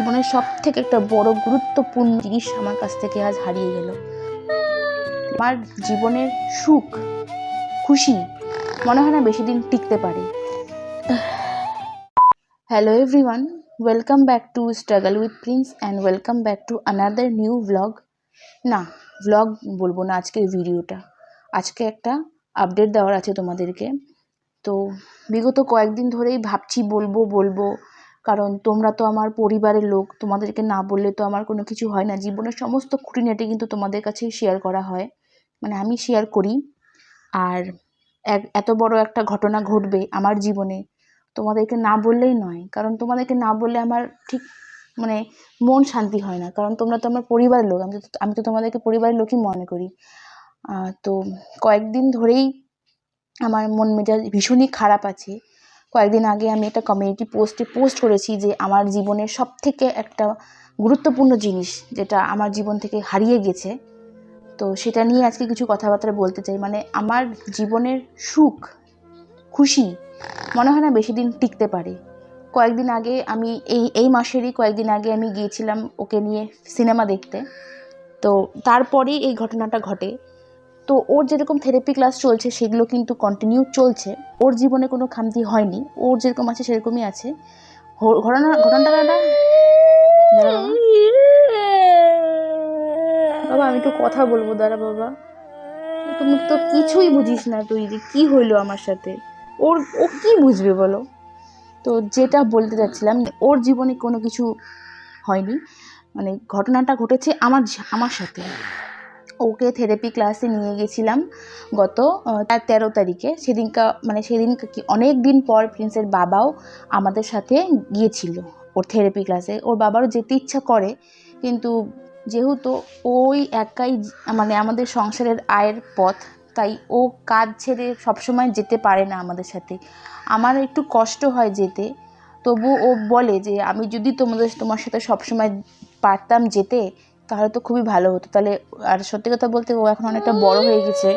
জীবনের সব থেকে একটা বড় গুরুত্বপূর্ণ জিনিস আমার কাছ থেকে আজ হারিয়ে গেল। আমার জীবনের সুখ, খুশি, মনে হয় না বেশি দিন টিকতে পারে। Hello everyone welcome back to struggle with Prince and welcome back to another new vlog না ভ্লগ বলব না, আজকের ভিডিওটা আজকে একটা আপডেট দেওয়ার আছে তোমাদেরকে। তো বিগত কয়েকদিন ধরেই ভাবছি, বলব বলব কারণ তোমরা তো আমার পরিবারের লোক, তোমাদেরকে না বললে তো আমার কোনো কিছু হয় না। জীবনের সমস্ত খুঁটিনাটি কিন্তু তোমাদের কাছেই শেয়ার করা হয়। মানে আমি শেয়ার করি। আর এত বড় একটা ঘটনা ঘটবে আমার জীবনে, তোমাদেরকে না বললেই নয়। কারণ তোমাদেরকে না বললে আমার ঠিক মানে মন শান্তি হয় না। কারণ তোমরা তো আমার পরিবারের লোক, আমি তো আমি তো তোমাদেরকে পরিবারের লোকই মনে করি। তো কয়েকদিন ধরেই আমার মন মেজাজ ভীষণই খারাপ আছে। কয়েকদিন আগে আমি একটা কমিউনিটি পোস্টে পোস্ট করেছি যে আমার জীবনের সব থেকে একটা গুরুত্বপূর্ণ জিনিস যেটা আমার জীবন থেকে হারিয়ে গেছে। তো সেটা নিয়ে আজকে কিছু কথাবার্তা বলতে চাই। মানে আমার জীবনের সুখ, খুশি মনে হয় না বেশি দিন টিকতে পারে। কয়েকদিন আগে আমি এই এই মাসেরই কয়েকদিন আগে আমি গিয়েছিলাম ওকে নিয়ে সিনেমা দেখতে। তো তারপরেই এই ঘটনাটা ঘটে। তো ওর যেরকম থেরাপি ক্লাস চলছে সেগুলো কিন্তু কন্টিনিউ চলছে। ওর জীবনে কোনো খামতি হয়নি। ওর যেরকম আছে সেরকমই আছে। ঘটনা ঘটনাটা বাবা। আমি তো কথা বলব দাঁড়া বাবা। তুমি তো কিছুই বুঝিস না তুই যে কী হইল আমার সাথে। ওর ও কি বুঝবে বলো? তো যেটা বলতে যাচ্ছিলাম ওর জীবনে কোনো কিছু হয়নি। মানে ঘটনাটা ঘটেছে আমার আমার সাথে। ওকে থেরাপি ক্লাসে নিয়ে গেছিলাম গত তার তেরো তারিখে। সেদিনকা মানে সেদিন কি অনেক দিন পর প্রিন্সের বাবাও আমাদের সাথে গিয়েছিল ওর থেরাপি ক্লাসে ওর বাবারও যেতে ইচ্ছা করে, কিন্তু যেহেতু ওই একাই মানে আমাদের সংসারের আয়ের পথ, তাই ও কাজ ছেড়ে সবসময় যেতে পারে না আমাদের সাথে। আমার একটু কষ্ট হয় যেতে, তবু ও বলে যে, আমি যদি তোমাদের, তোমার সাথে সবসময় পারতাম যেতে তাহলে তো খুবই ভালো হতো। তাহলে, আর সত্যি কথা বলতে ও এখন অনেকটা বড় হয়ে গেছে।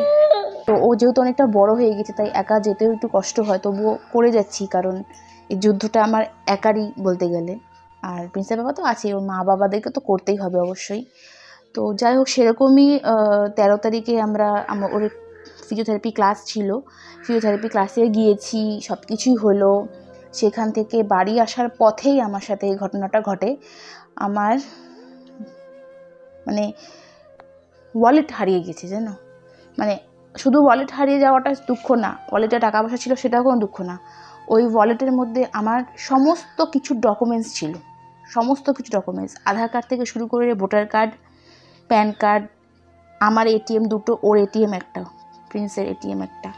তো ও যেহেতু অনেকটা বড় হয়ে গেছে, তাই একা যেতেও একটু কষ্ট হয়। তবুও করে যাচ্ছি, কারণ এই যুদ্ধটা আমার একারই বলতে গেলে। আর প্রিন্সেপ বাবা তো আছে ওর মা বাবাদেরকে তো করতেই হবে অবশ্যই। তো যাই হোক, সেরকমই তেরো তারিখে আমরা, আমার, ওর ফিজিওথেরাপি ক্লাস ছিল। ফিজিওথেরাপি ক্লাসে গিয়েছি সব কিছুই হলো। সেখান থেকে বাড়ি আসার পথেই আমার সাথে এই ঘটনাটা ঘটে। আমার মানে ওয়ালেট হারিয়ে গেছে, জানো? মানে শুধু ওয়ালেট হারিয়ে যাওয়াটা দুঃখ না ওয়ালেটে টাকা পয়সা ছিল সেটাও কোনো দুঃখ না। ওই ওয়ালেটের মধ্যে আমার সমস্ত কিছু ডকুমেন্টস ছিল। সমস্ত কিছু ডকুমেন্টস আধার কার্ড থেকে শুরু করে ভোটার কার্ড প্যান কার্ড আমার এটিএম দুটো, ওর এটিএম একটা প্রিন্সের এটিএম একটা।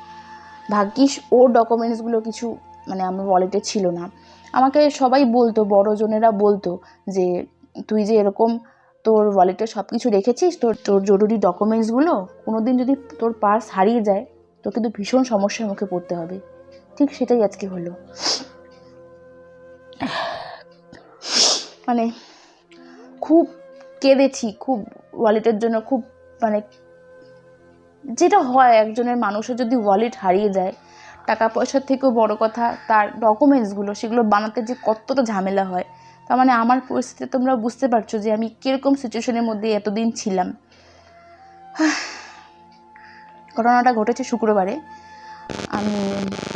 ভাগ্যিস ওর ডকুমেন্টসগুলো কিছু মানে আমার ওয়ালেটে ছিল না। আমাকে সবাই বলতো বড়জনেরা বলতো যে, তুই যে এরকম তোর ওয়ালেটে সব কিছু রেখেছিস? তোর তোর জরুরি ডকুমেন্টসগুলো কোনো দিন যদি তোর পার্স হারিয়ে যায় তো কিন্তু ভীষণ সমস্যার মুখে পড়তে হবে। ঠিক সেটাই আজকে হলো। মানে খুব কেঁদেছি, খুব ওয়ালেটের জন্য খুব মানে যেটা হয়, একজনের মানুষের যদি ওয়ালেট হারিয়ে যায়, টাকা পয়সার থেকেও বড় কথা, তার ডকুমেন্টসগুলো সেগুলো বানাতে যে কতটা ঝামেলা হয় তার মানে আমার পরিস্থিতি তোমরা বুঝতে পারছ যে আমি কীরকম সিচুয়েশনের মধ্যে এতদিন ছিলাম। ঘটনাটা ঘটেছে শুক্রবারে। আমি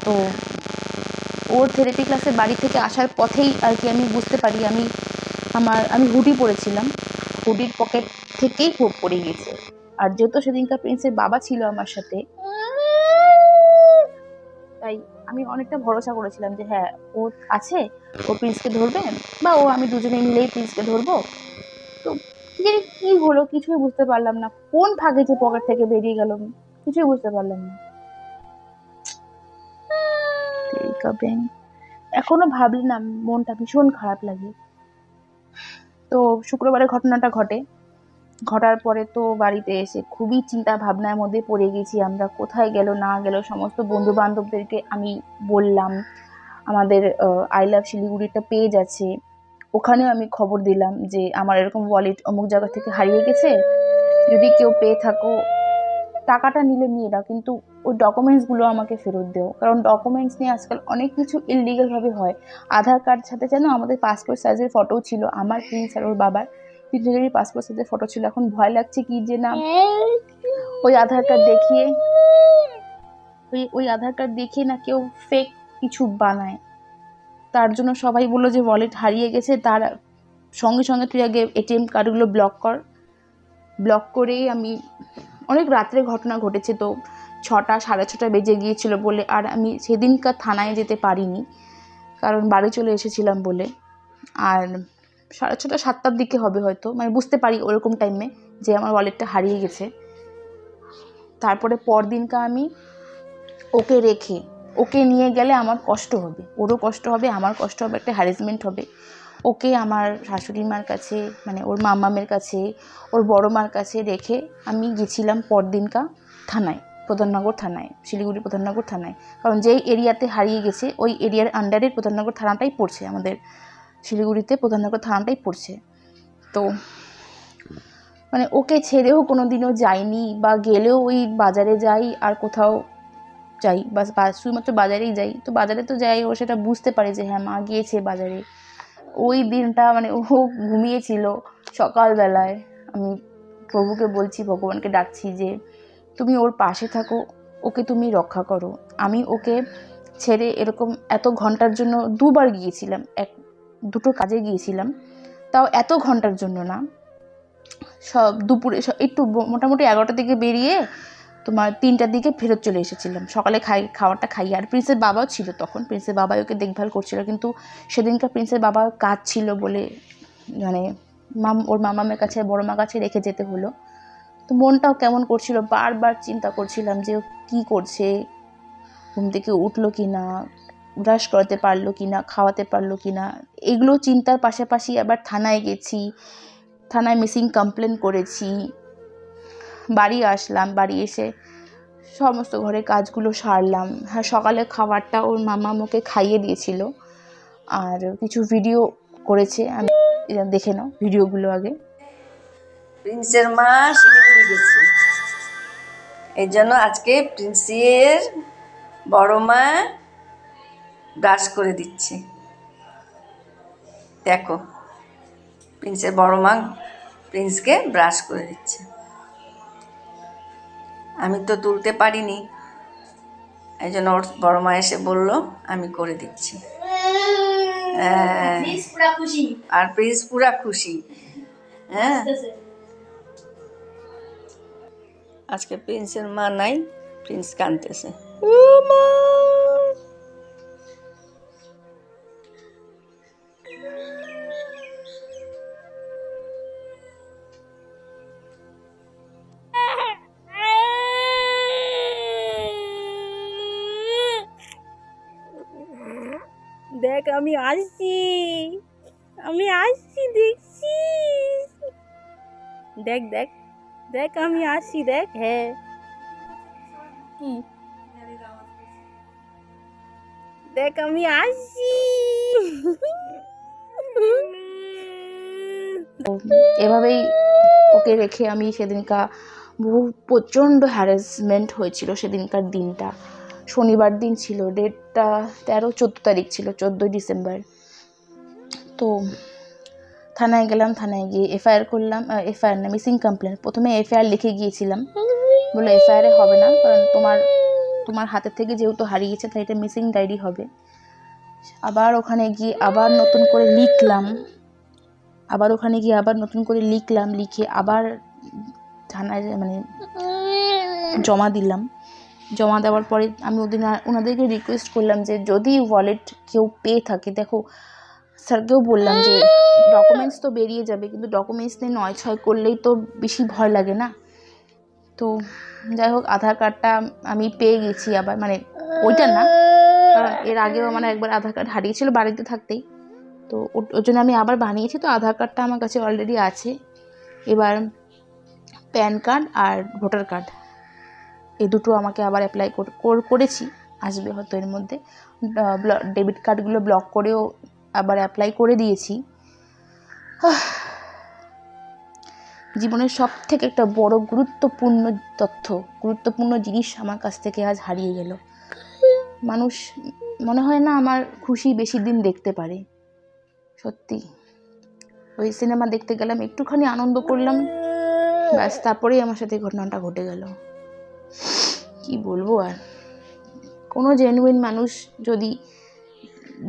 তো ওর থেরাপি ক্লাসে বাড়ি থেকে আসার পথেই আর কি আমি বুঝতে পারি আমি আমার, আমি হুডি পরেছিলাম। হুডির পকেট থেকেই পড়ে গেছে আর যেহেতু সেদিনকার প্রিন্সের বাবা ছিল আমার সাথে তাই আমি অনেকটা ভরসা করেছিলাম যে হ্যাঁ ও আছে, ও প্রিন্সকে ধরবে বা ও আমি দুজনে মিলেই প্রিন্সকে ধরবো। তো কি হলো কিছুই বুঝতে পারলাম না। কোন ফাঁকে যে পকেট থেকে বেরিয়ে গেল কিছুই বুঝতে পারলাম না। এখনও ভাবলে না মনটা ভীষণ খারাপ লাগে। তো শুক্রবারে ঘটনাটা ঘটে। ঘটার পরে তো বাড়িতে এসে খুবই চিন্তা ভাবনার মধ্যে পড়ে গেছি আমরা। কোথায় গেল, না গেল, সমস্ত বন্ধু বান্ধবদেরকে আমি বললাম। আমাদের আই লাভ শিলিগুড়ি একটা পেজ আছে। ওখানেও আমি খবর দিলাম যে আমার এরকম ওয়ালেট অমুক জায়গা থেকে হারিয়ে গেছে। যদি কেউ পেয়ে থাকো, টাকাটা নিলে নিয়ে নাও, কিন্তু ওই ডকুমেন্টসগুলো আমাকে ফেরত দেও। কারণ ডকুমেন্টস নিয়ে আজকাল অনেক কিছু ইললিগালভাবে হয়। আধার কার্ড সাথে যেন আমাদের পাসপোর্ট সাইজের ফটোও ছিল, আমার প্রিন্স আর ওর বাবার। তিনজনেরই পাসপোর্ট সাইজের ফটো ছিল। এখন ভয় লাগছে কি যে না। ওই আধার কার্ড দেখিয়ে। ওই ওই আধার কার্ড দেখিয়ে না কেউ ফেক কিছু বানায়। তার জন্য সবাই বলল যে ওয়ালেট হারিয়ে গেছে। তার সঙ্গে সঙ্গে তুই আগে এটিএম কার্ডগুলো ব্লক কর। ব্লক করেই আমি অনেক রাত্রে ঘটনা ঘটেছে তো ছটা সাড়ে ছটা বেজে গিয়েছিল বলে। আর আমি সেদিনকার থানায় যেতে পারিনি। কারণ বাড়ি চলে এসেছিলাম বলে। আর সাড়ে ছটা, সাতটার দিকে হবে হয়তো। মানে বুঝতে পারি ওরকম টাইমে যে আমার ওয়ালেটটা হারিয়ে গেছে। তারপরে পরদিনকা আমি ওকে রেখে, ওকে নিয়ে গেলে আমার কষ্ট হবে। ওরও কষ্ট হবে, আমার কষ্ট হবে, একটা হ্যারাসমেন্ট হবে। ওকে আমার শাশুড়ি মার কাছে মানে ওর মামামের কাছে, ওর বড় মার কাছে রেখে আমি গেছিলাম পরদিনকা থানায়, প্রধাননগর থানায়, শিলিগুড়ি প্রধাননগর থানায়। কারণ যেই এরিয়াতে হারিয়ে গেছে, ওই এরিয়ার আন্ডারে প্রধাননগর থানাটাই পড়ছে আমাদের শিলিগুড়িতে প্রধাননগর থানাটাই পড়ছে। তো মানে ওকে ছেড়েও কোনো দিনও যাইনি বা গেলেও ওই বাজারে যাই আর কোথাও যাই বা- শুধুমাত্র বাজারেই যাই। তো বাজারে তো যাই, ও সেটা বুঝতে পারে যে হ্যাঁ মা গিয়েছে বাজারে। ওই দিনটা মানে ও ঘুমিয়েছিল সকালবেলায়। আমি প্রভুকে বলছি, ভগবানকে ডাকছি যে তুমি ওর পাশে থাকো, ওকে তুমি রক্ষা করো। আমি ওকে ছেড়ে এরকম এত ঘণ্টার জন্য দুবার গিয়েছিলাম, এক দুটো কাজে গিয়েছিলাম। তাও এত ঘণ্টার জন্য না। সব দুপুরে একটু মোটামুটি এগারোটা থেকে বেরিয়ে তোমার তিনটার দিকে ফেরত চলে এসেছিলাম। সকালে খাই, খাবারটা খাইয়ে আর প্রিন্সের বাবাও ছিল তখন। প্রিন্সের বাবাই ওকে দেখভাল করছিল। কিন্তু সেদিনকার প্রিন্সের বাবার কাজ ছিল বলে মানে মাম, ওর মামামের কাছে বড় মা কাছে রেখে যেতে হলো। তো মনটাও কেমন করছিল? বারবার চিন্তা করছিলাম যে কী করছে? ঘুম থেকে উঠল কি না ব্রাশ করাতে পারল কি না খাওয়াতে পারল কি না এগুলো চিন্তার পাশাপাশি আবার থানায় গেছি, থানায় মিসিং কমপ্লেন করেছি। বাড়ি আসলাম, বাড়ি এসে সমস্ত ঘরের কাজগুলো সারলাম। হ্যাঁ সকালে খাবারটা ওর মামা মুখে খাইয়ে দিয়েছিল আর কিছু ভিডিও করেছে, আমি দেখে নাও ভিডিওগুলো আগে। প্রিন্সের মা শিলিগুড়ি গেছে। এই জন্য আজকে প্রিন্সের বড় মা ব্রাশ করে দিচ্ছে। দেখো প্রিন্সের বড় মা প্রিন্সকে ব্রাশ করে দিচ্ছে। আমি তো তুলতে পারিনি এই জন্য ওর বড় মা এসে বলল আমি করে দিচ্ছি। হ্যাঁ। খুশি। আর প্রিন্স পুরা খুশি। হ্যাঁ। আজকে প্রিন্সের মা নাই প্রিন্স কাঁদতেছে। দেখ আমি আসছি। আমি আসছি, দেখছি। দেখ দেখ দেখ, আমি আসছি, দেখ হ্যাঁ। কি? দেখ, আমি আসছি। এভাবেই ওকে রেখে আমি সেদিনকা বহু প্রচণ্ড হ্যারাসমেন্ট হয়েছিল সেদিনকার দিনটা। শনিবার দিন ছিল, ডেটটা তেরো, চোদ্দ তারিখ ছিল, চোদ্দোই ডিসেম্বর। তো থানায় গেলাম, থানায় গিয়ে এফআইআর করলাম এফআইআর না, মিসিং কমপ্লেন। প্রথমে এফআইআর লিখে গিয়েছিলাম। বলে এফআইআরে হবে না, কারণ তোমার তোমার হাতের থেকে যেহেতু হারিয়েছে, তাই এটা মিসিং ডায়েরি হবে। আবার ওখানে গিয়ে আবার নতুন করে লিখলাম। আবার ওখানে গিয়ে আবার নতুন করে লিখলাম, লিখে আবার থানায় মানে জমা দিলাম। জমা দেওয়ার পরে আমি ওদের ওনাদেরকে রিকোয়েস্ট করলাম যে যদি ওয়ালেট কেউ পেয়ে থাকে, দেখো স্যারকেও বললাম যে ডকুমেন্টস তো বেরিয়ে যাবে, কিন্তু ডকুমেন্টস নিয়ে নয় ছয় করলেই তো বেশি ভয় লাগে না। তো যাই হোক, আধার কার্ডটা আমি পেয়ে গেছি আবার মানে ওইটা না এর আগেও আমার একবার আধার কার্ড হারিয়েছিল বাড়িতে থাকতেই। তো ওর জন্য আমি আবার বানিয়েছি, তো আধার কার্ডটা আমার কাছে অলরেডি আছে। এবার প্যান কার্ড আর ভোটার কার্ড এই দুটো আমাকে আবার অ্যাপ্লাই করেছি। আসবে হয়তো এর মধ্যে। ডেবিট কার্ডগুলো ব্লক করেও আবার অ্যাপ্লাই করে দিয়েছি। জীবনের সব থেকে একটা বড় গুরুত্বপূর্ণ তথ্য, গুরুত্বপূর্ণ জিনিস আমার কাছ থেকে আজ হারিয়ে গেল। মানুষ, মনে হয় না আমার খুশি বেশি দিন দেখতে পারে। সত্যি। ওই সিনেমা দেখতে গেলাম, একটুখানি আনন্দ করলাম। ব্যাস, তারপরেই আমার সাথে ঘটনাটা ঘটে গেল। কি বলব আর? কোনো জেনুইন মানুষ যদি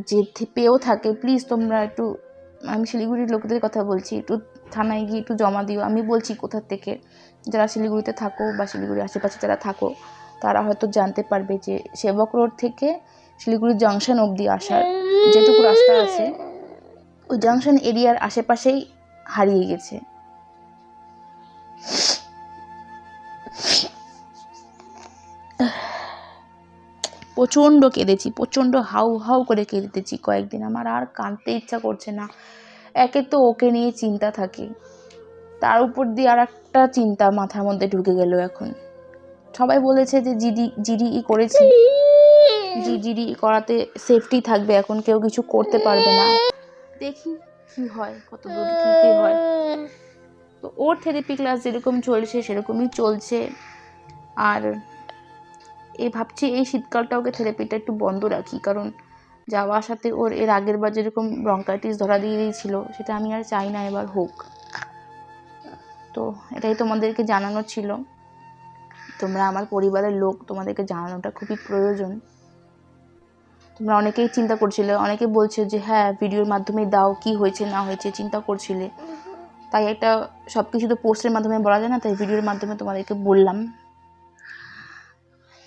যে পেয়েও থাকে প্লিজ তোমরা একটু, আমি শিলিগুড়ির লোকদের কথা বলছি, একটু থানায় গিয়ে একটু জমা দিও। আমি বলছি কোথা থেকে, যারা শিলিগুড়িতে থাকো বা শিলিগুড়ির আশেপাশে যারা থাকো, তারা হয়তো জানতে পারবে যে সেবক রোড থেকে শিলিগুড়ি জাংশন অবধি আসার যেটুকু রাস্তা আছে, ওই জাংশন এরিয়ার আশেপাশেই হারিয়ে গেছে। প্রচণ্ড কেঁদেছি, প্রচণ্ড হাউ হাউ করে কেঁদেছি কয়েকদিন। আমার আর কাঁদতে ইচ্ছা করছে না। একে তো ওকে নিয়ে চিন্তা থাকে। তার উপর দিয়ে আর একটা চিন্তা মাথার মধ্যে ঢুকে গেল এখন। সবাই বলেছে যে জিডি জিডিই করেছি। জি জিডি করাতে সেফটি থাকবে এখন, কেউ কিছু করতে পারবে না। দেখি কি হয়, কত দূর কী হয়। তো ওর থেরাপি ক্লাস যেরকম চলছে, সেরকমই চলছে। আর এই ভাবছি এই শীতকালটা ওকে থেরাপিটা একটু বন্ধ রাখি, কারণ যাওয়া আসাতে ওর এর আগের বার যেরকম ব্রঙ্কাইটিস ধরা দিয়ে দিয়েছিল, সেটা আমি আর চাই না এবার হোক। তো এটাই তোমাদেরকে জানানো ছিল। তোমরা আমার পরিবারের লোক, তোমাদেরকে জানানোটা খুবই প্রয়োজন। তোমরা অনেকেই চিন্তা করছিলে, অনেকে বলছে যে হ্যাঁ ভিডিওর মাধ্যমে দাও, কি হয়েছে, না হয়েছে, চিন্তা করছিলে। তাই একটা সব কিছু তো পোস্টের মাধ্যমে বলা যায় না, তাই ভিডিওর মাধ্যমে তোমাদেরকে বললাম।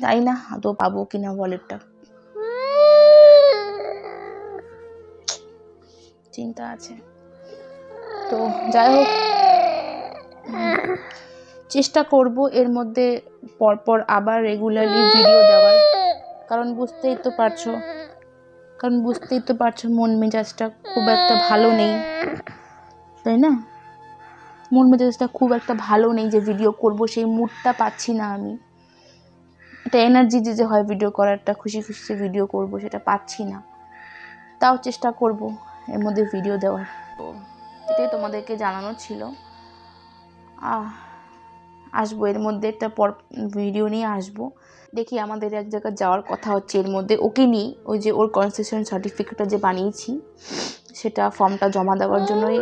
জানি না, আদৌ পাবো কিনা ওয়ালেটটা চিন্তা আছে। তো যাই হোক, চেষ্টা করব এর মধ্যে পরপর আবার রেগুলারলি ভিডিও দেওয়ার। কারণ বুঝতেই তো পারছ, কারণ বুঝতেই তো পারছ মন মেজাজটা খুব একটা ভালো নেই। তাই না? মন মেজাজটা খুব একটা ভালো নেই যে ভিডিও করব, সেই মুডটা পাচ্ছি না আমি। একটা এনার্জি যে হয় ভিডিও করার, একটা খুশি খুশি ভিডিও করব, সেটা পাচ্ছি না। তাও চেষ্টা করব এর মধ্যে ভিডিও দেওয়ার। তো এটাই তোমাদেরকে জানানো ছিল। আসব এর মধ্যে একটা পর ভিডিও নিয়ে আসব। দেখি আমাদের এক জায়গায় যাওয়ার কথা হচ্ছে এর মধ্যে। ওকে নিয়ে ওই যে ওর কনসেশন সার্টিফিকেটটা যে বানিয়েছি, সেটা ফর্মটা জমা দেওয়ার জন্যই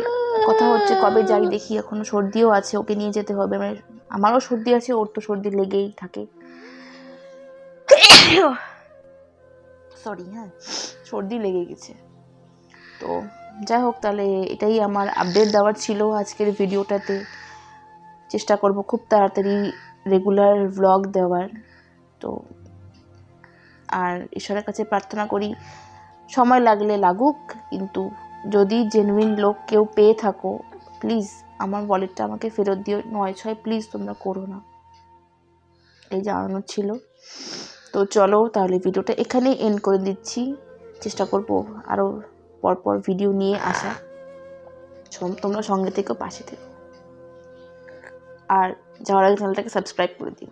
কথা হচ্ছে। কবে যাই দেখি এখনও সর্দিও আছে, ওকে নিয়ে যেতে হবে। মানে আমারও সর্দি আছে, ওর তো সর্দি লেগেই থাকে। সরি হ্যাঁ সর্দি লেগে গেছে। তো যাই হোক, তাহলে এটাই আমার আপডেট দেওয়ার ছিল আজকের ভিডিওটাতে চেষ্টা করব খুব তাড়াতাড়ি রেগুলার ব্লগ দেওয়ার। তো আর ঈশ্বরের কাছে প্রার্থনা করি, সময় লাগলে লাগুক, কিন্তু যদি জেনুইন লোক কেউ পেয়ে থাকো প্লিজ আমার ওয়ালেটটা আমাকে ফেরত দিও। নয় ছয় প্লিজ তোমরা করো না। এই জানানোর ছিল। তো চলো তাহলে ভিডিওটা এখানেই এন্ড করে দিচ্ছি। চেষ্টা করব আরও পরপর ভিডিও নিয়ে আসা। তোমরা সঙ্গে থেকেও পাশে থেকে। আর যাওয়ার আগে চ্যানেলটাকে সাবস্ক্রাইব করে দিও।